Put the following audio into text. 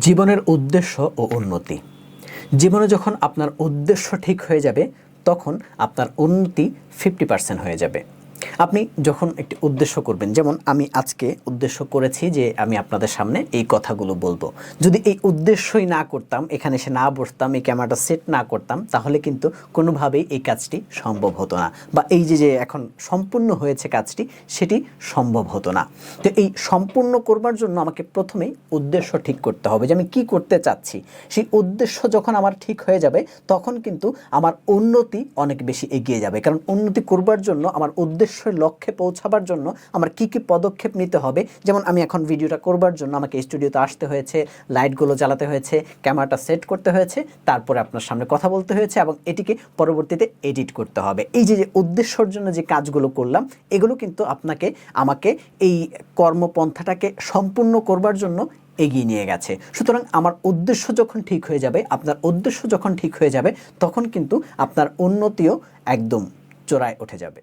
জীবনের উদ্দেশ্য ও উন্নতি। জীবনে যখন আপনার উদ্দেশ্য ঠিক হয়ে যাবে, তখন আপনার উন্নতি ফিফটি পার্সেন্ট হয়ে যাবে। আপনি যখন একটি উদ্দেশ্য করবেন, যেমন আমি আজকে উদ্দেশ্য করেছি যে আমি আপনাদের সামনে এই কথাগুলো বলব। যদি এই উদ্দেশ্যই না করতাম, এখানে এসে না বসতাম, এই ক্যামেরাটা সেট না করতাম, তাহলে কিন্তু কোনোভাবেই এই কাজটি সম্ভব হতো না। বা এই যে যে এখন সম্পূর্ণ হয়েছে কাজটি, সেটি সম্ভব হতো না। তো এই সম্পূর্ণ করবার জন্য আমাকে প্রথমেই উদ্দেশ্য ঠিক করতে হবে যে আমি কি করতে চাচ্ছি। সেই উদ্দেশ্য যখন আমার ঠিক হয়ে যাবে, তখন কিন্তু আমার উন্নতি অনেক বেশি এগিয়ে যাবে। কারণ উন্নতি করবার জন্য আমার উদ্দেশ্যের লক্ষ্যে পৌঁছাবার জন্য আমার কি কি পদক্ষেপ নিতে হবে? যেমন আমি এখন ভিডিওটা করবার জন্য আমাকে স্টুডিওতে আসতে হয়েছে, লাইটগুলো জ্বালাতে হয়েছে, ক্যামেরাটা সেট করতে হয়েছে, তারপরে আপনার সামনে কথা বলতে হয়েছে এবং এটিকে পরবর্তীতে এডিট করতে হবে। এই যে যে উদ্দেশ্যর জন্য যে কাজগুলো করলাম, এগুলো কিন্তু আপনাকে, আমাকে এই কর্মপন্থাটাকে সম্পূর্ণ করবার জন্য এগিয়ে নিয়ে গেছে। সুতরাং আমার উদ্দেশ্য যখন ঠিক হয়ে যাবে, আপনার উদ্দেশ্য যখন ঠিক হয়ে যাবে, তখন কিন্তু আপনার উন্নতিও একদম চোরায় উঠে যাবে।